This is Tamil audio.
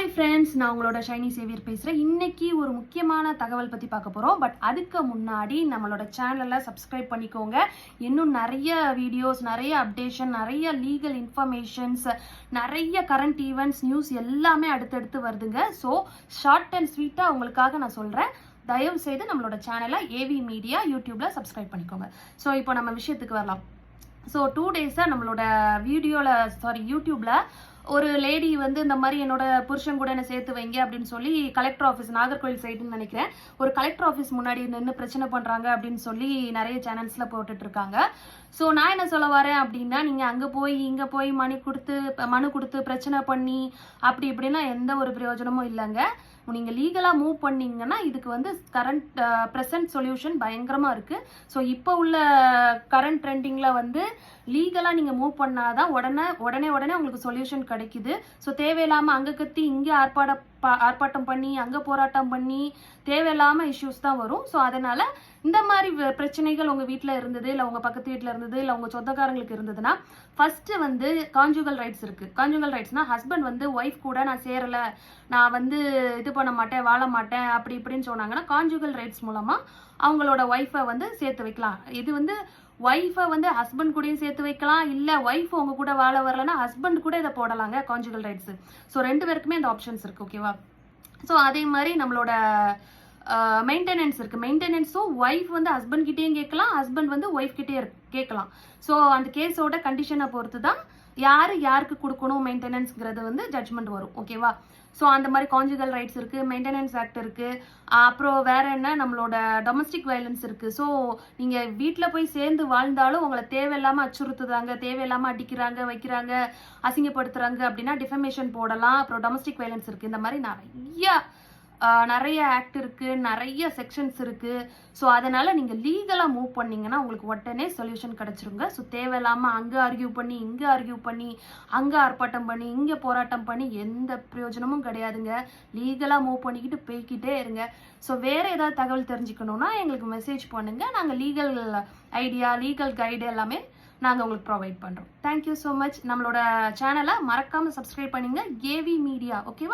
ஹாய் ஃப்ரெண்ட்ஸ் நான் உங்களோட ஷைனி சேவியர் பேசுகிறேன் இன்னைக்கு ஒரு முக்கியமான தகவல் பற்றி பார்க்க போகிறோம் பட் அதுக்கு முன்னாடி நம்மளோட சேனலை சப்ஸ்கிரைப் பண்ணிக்கோங்க. இன்னும் நிறைய வீடியோஸ் நிறைய அப்டேஷன் நிறைய லீகல் இன்ஃபர்மேஷன்ஸ் நிறைய கரண்ட் ஈவெண்ட்ஸ் நியூஸ் எல்லாமே அடுத்தடுத்து வருதுங்க. ஸோ ஷார்ட் அண்ட் ஸ்வீட்டாக உங்களுக்காக நான் சொல்கிறேன் தயவு செய்து நம்மளோட சேனலை ஏவி மீடியா யூடியூப்ல சப்ஸ்கிரைப் பண்ணிக்கோங்க. ஸோ இப்போ நம்ம விஷயத்துக்கு வரலாம். ஸோ டூ டேஸாக நம்மளோட வீடியோவில் சாரி யூடியூப்பில் ஒரு லேடி வந்து இந்த மாதிரி என்னோட புருஷன் கூட என்ன சேர்த்து வைங்க அப்படின்னு சொல்லி கலெக்டர் ஆஃபீஸ் நாகர்கோவில் சைடுன்னு நினைக்கிறேன். ஒரு கலெக்டர் ஆஃபீஸ் முன்னாடி நின்று பிரச்சனை பண்ணுறாங்க அப்படின்னு சொல்லி நிறைய சேனல்ஸில் போட்டுட்டு இருக்காங்க. ஸோ நான் என்ன சொல்ல வரேன் அப்படின்னா நீங்கள் அங்கே போய் இங்கே போய் மனு கொடுத்து மனு கொடுத்து பிரச்சனை பண்ணி அப்படி இப்படின்னா எந்த ஒரு பிரயோஜனமும் இல்லைங்க. நீங்கள் லீகலாக மூவ் பண்ணீங்கன்னா இதுக்கு வந்து கரண்ட் ப்ரெசன்ட் சொல்யூஷன் பயங்கரமாக இருக்குது ஸோ இப்போ உள்ள கரண்ட் ட்ரெண்டிங்கில் வந்து லீகலாக நீங்கள் மூவ் பண்ணாதான் உடனே உடனே உடனே உங்களுக்கு சொல்யூஷன் கிடைக்குது. ஸோ தேவையில்லாமல் அங்கே கத்தி இங்கே ஆர்ப்பாட பா- ஆர்ப்பாட்டம் பண்ணி அங்கே போராட்டம் பண்ணி தேவையில்லாமல் இஷ்யூஸ் தான் வரும். ஸோ அதனால் இந்த மாதிரி பிரச்சனைகள் உங்கள் வீட்டில் இருந்தது இல்லை உங்கள் பக்கத்து வீட்டில் இருந்தது இல்லை உங்கள் சொந்தக்காரங்களுக்கு இருந்ததுன்னா ஃபஸ்ட்டு வந்து கான்ஜுகல் ரைட்ஸ் இருக்குது கான்ஜுகல் ரைட்ஸ்னால் ஹஸ்பண்ட் வந்து ஒய்ஃப் கூட நான் சேரலை நான் வந்து இது பண்ண மாட்டேன் வாழ மாட்டேன் அப்படி இப்படின்னு சொன்னாங்கன்னா கான்ஜுகல் ரைட்ஸ் மூலமாக அவங்களோட ஒய்ஃபை வந்து சேர்த்து வைக்கலாம். இது வந்து ஒய்ஃபை வந்து ஹஸ்பண்ட் கூடயும் சேர்த்து வைக்கலாம். இல்லை ஒய்ஃப் உங்க கூட வாழ வரலன்னா ஹஸ்பண்ட் கூட இதை போடலாங்க கான்ஜுகல் ரைட்ஸ் ஸோ ரெண்டு பேருக்குமே அந்த ஆப்ஷன்ஸ் இருக்கு ஓகேவா ஸோ அதே மாதிரி நம்மளோட மெயின்டெனன்ஸ் இருக்கு. மெயின்டெனன்ஸும் ஒய்ஃப் வந்து ஹஸ்பண்ட் கிட்டேயும் கேட்கலாம் ஹஸ்பண்ட் வந்து ஒய்ஃப் கிட்டே கேட்கலாம். ஸோ அந்த கேஸோட கண்டிஷனை பொறுத்து தான் யார் யாருக்கு கொடுக்கணும் மெயின்டெனன்ஸ்ங்கிறது வந்து ஜட்ஜ்மெண்ட் வரும் ஓகேவா ஸோ அந்த மாதிரி கான்ஜுகல் ரைட்ஸ் இருக்குது மெயின்டெனன்ஸ் ஆக்ட் இருக்குது அப்புறம் வேற என்ன? நம்மளோட டொமஸ்டிக் வயலன்ஸ் இருக்குது ஸோ நீங்கள் வீட்டில் போய் சேர்ந்து வாழ்ந்தாலும் உங்களை தேவையில்லாமல் அச்சுறுத்துறாங்க தேவையில்லாமல் அடிக்கிறாங்க வைக்கிறாங்க அசிங்கப்படுத்துகிறாங்க அப்படின்னா டிஃபமேஷன் போடலாம். அப்புறம் டொமஸ்டிக் வயலன்ஸ் இருக்குது இந்த மாதிரி நிறையா நிறைய ஆக்ட் இருக்குது நிறைய செக்ஷன்ஸ் இருக்குது ஸோ அதனால் நீங்கள் லீகலாக மூவ் பண்ணிங்கன்னா உங்களுக்கு உடனே சொல்யூஷன் கிடச்சிருங்க. ஸோ தேவையில்லாமல் அங்கே ஆர்கியூ பண்ணி இங்கே ஆர்கியூ பண்ணி அங்கே ஆர்ப்பாட்டம் பண்ணி இங்கே போராட்டம் பண்ணி எந்த பிரயோஜனமும் கிடையாதுங்க. லீகலாக மூவ் பண்ணிக்கிட்டு போய்க்கிட்டே இருங்க. ஸோ வேறு ஏதாவது தகவல் தெரிஞ்சுக்கணுன்னா எங்களுக்கு மெசேஜ் பண்ணுங்கள் நாங்கள் லீகல் ஐடியா லீகல் கைடு எல்லாமே நாங்கள் உங்களுக்கு ப்ரொவைட் பண்ணுறோம் தேங்க்யூ ஸோ மச் நம்மளோட சேனலை மறக்காமல் சப்ஸ்கிரைப் பண்ணிங்க. ஏவி மீடியா ஓகேவா